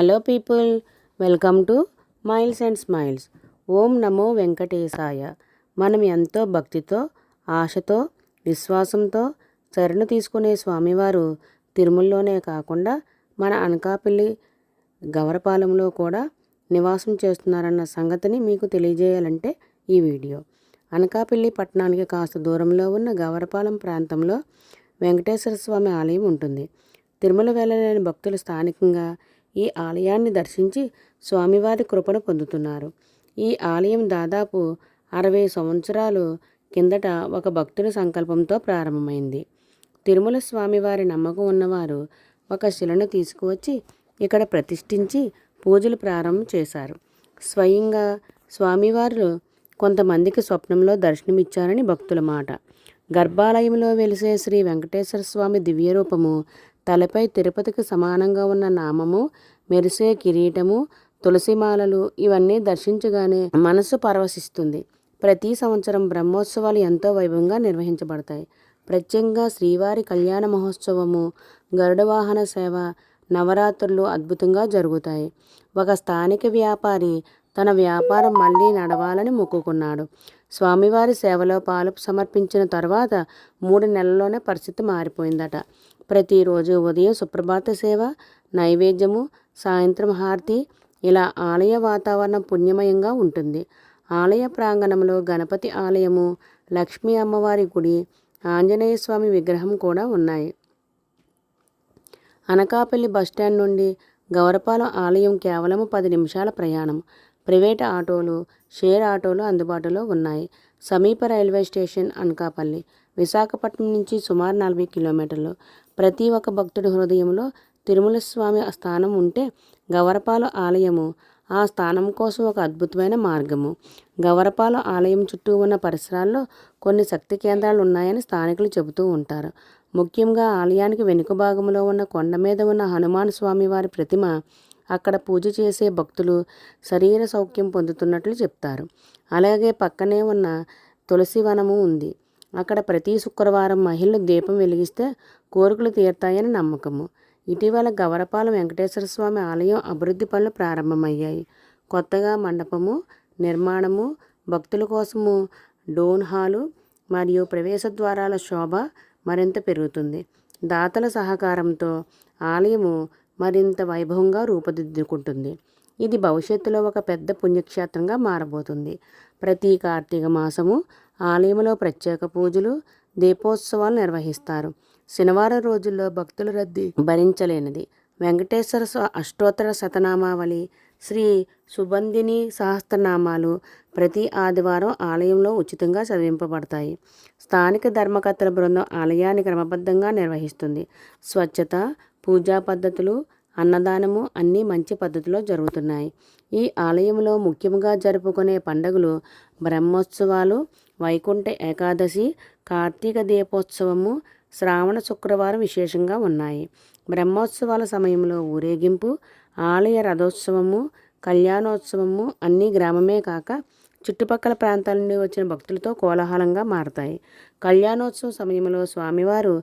Hello people welcome to miles and smiles. ఓం నమో వెంకటేశాయ. మనం ఎంతో భక్తితో ఆశతో విశ్వాసంతో చరణ తీసుకునే స్వామివారు తిరుమలలోనే కాకుండా మన అనకాపల్లి గవరపాలెంలో కూడా నివాసం చేస్తున్నారన్న సంగతిని మీకు తెలియజేయాలంటే ఈ వీడియో. అనకాపల్లి పట్టణానికి కాస్త దూరంలో ఉన్న గవరపాలెం ప్రాంతంలో వెంకటేశ్వర స్వామి ఆలయం ఉంటుంది. తిరుమల వెళ్ళలేని భక్తులు స్థానికంగా ఈ ఆలయాన్ని దర్శించి స్వామివారి కృపను పొందుతున్నారు. ఈ ఆలయం దాదాపు అరవై సంవత్సరాలు కిందట ఒక భక్తుని సంకల్పంతో ప్రారంభమైంది. తిరుమల స్వామివారి నమ్మకం ఉన్నవారు ఒక శిలను తీసుకువచ్చి ఇక్కడ ప్రతిష్ఠించి పూజలు ప్రారంభం చేశారు. స్వయంగా స్వామివారు కొంతమందికి స్వప్నంలో దర్శనమిచ్చారని భక్తుల మాట. గర్భాలయంలో వెలిసే శ్రీ వెంకటేశ్వర స్వామి దివ్యరూపము తలపై తిరుపతికి సమానంగా ఉన్న నామము మెరిసే కిరీటము తులసిమాలలు ఇవన్నీ దర్శించగానే మనసు పరవశిస్తుంది. ప్రతి సంవత్సరం బ్రహ్మోత్సవాలు ఎంతో వైభవంగా నిర్వహించబడతాయి. ప్రత్యేకంగా శ్రీవారి కళ్యాణ మహోత్సవము గరుడ వాహన సేవ నవరాత్రులు అద్భుతంగా జరుగుతాయి. ఒక స్థానిక వ్యాపారి తన వ్యాపారం మళ్ళీ నడవాలని మొక్కుకున్నాడు. స్వామివారి సేవలో పాలు సమర్పించిన తర్వాత మూడు నెలల్లోనే పరిస్థితి మారిపోయిందట. ప్రతిరోజు ఉదయం సుప్రభాత సేవ నైవేద్యము సాయంత్రం హారతి ఇలా ఆలయ వాతావరణం పుణ్యమయంగా ఉంటుంది. ఆలయ ప్రాంగణంలో గణపతి ఆలయము లక్ష్మీ అమ్మవారి గుడి ఆంజనేయ స్వామి విగ్రహం కూడా ఉన్నాయి. అనకాపల్లి బస్టాండ్ నుండి గౌరపాలెం ఆలయం కేవలం పది నిమిషాల ప్రయాణం. ప్రైవేట్ ఆటోలు షేర్ ఆటోలు అందుబాటులో ఉన్నాయి. సమీప రైల్వే స్టేషన్ అనకాపల్లి విశాఖపట్నం నుంచి సుమారు నలభై కిలోమీటర్లు. ప్రతి ఒక్క భక్తుడి హృదయంలో తిరుమల స్వామి స్థానం ఉంటే గవరపాల ఆలయము ఆ స్థానం కోసం ఒక అద్భుతమైన మార్గము. గవరపాల ఆలయం చుట్టూ ఉన్న పరిసరాల్లో కొన్ని శక్తి కేంద్రాలు ఉన్నాయని స్థానికులు చెబుతూ ఉంటారు. ముఖ్యంగా ఆలయానికి వెనుక భాగంలో ఉన్న కొండ మీద ఉన్న హనుమాన్ స్వామి వారి ప్రతిమ అక్కడ పూజ చేసే భక్తులు శరీర సౌఖ్యం పొందుతున్నట్లు చెప్తారు. అలాగే పక్కనే ఉన్న తులసి వనము ఉంది. అక్కడ ప్రతి శుక్రవారం మహిళలు దీపం వెలిగిస్తే కోరికలు తీరుతాయని నమ్మకము. ఇటీవల గవరపాలెం వెంకటేశ్వర స్వామి ఆలయం అభివృద్ధి పనులు ప్రారంభమయ్యాయి. కొత్తగా మండపము నిర్మాణము భక్తుల కోసము డోన్ హాలు మరియు ప్రవేశ ద్వారాల శోభ మరింత పెరుగుతుంది. దాతల సహకారంతో ఆలయము మరింత వైభవంగా రూపుదిద్దుకుంటుంది. ఇది భవిష్యత్తులో ఒక పెద్ద పుణ్యక్షేత్రంగా మారబోతుంది. ప్రతి కార్తీక మాసము ఆలయంలో ప్రత్యేక పూజలు దీపోత్సవాలు నిర్వహిస్తారు. శనివారం రోజుల్లో భక్తుల రద్దీ భరించలేనిది. వెంకటేశ్వర అష్టోత్తర శతనామావళి శ్రీ సుబంధిని సహస్రనామాలు ప్రతి ఆదివారం ఆలయంలో ఉచితంగా చదివింపబడతాయి. స్థానిక ధర్మకర్తల బృందం ఆలయాన్ని క్రమబద్ధంగా నిర్వహిస్తుంది. స్వచ్ఛత పూజా పద్ధతులు అన్నదానము అన్నీ మంచి పద్ధతిలో జరుగుతున్నాయి. ఈ ఆలయంలో ముఖ్యంగా జరుపుకునే పండుగలు బ్రహ్మోత్సవాలు వైకుంఠ ఏకాదశి కార్తీక దీపోత్సవము శ్రావణ శుక్రవారం విశేషంగా ఉన్నాయి. బ్రహ్మోత్సవాల సమయంలో ఊరేగింపు ఆలయ రథోత్సవము కళ్యాణోత్సవము అన్ని గ్రామమే కాక చుట్టుపక్కల ప్రాంతాల నుండి వచ్చిన భక్తులతో కోలాహలంగా మారతాయి. కళ్యాణోత్సవం సమయంలో స్వామివారు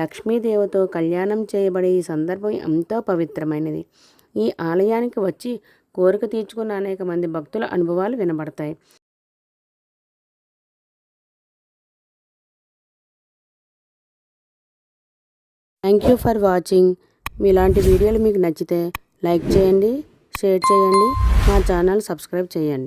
లక్ష్మీదేవితో కళ్యాణం చేయబడే ఈ సందర్భం ఎంతో పవిత్రమైనది. ఈ ఆలయానికి వచ్చి కోరిక తీర్చుకున్న అనేక మంది భక్తుల అనుభవాలు వినబడతాయి. Thank you for watching. మీలాంటి వీడియోలు మీకు నచ్చితే లైక్ చేయండి. షేర్ చేయండి. మా ఛానల్ సబ్స్క్రైబ్ చేయండి.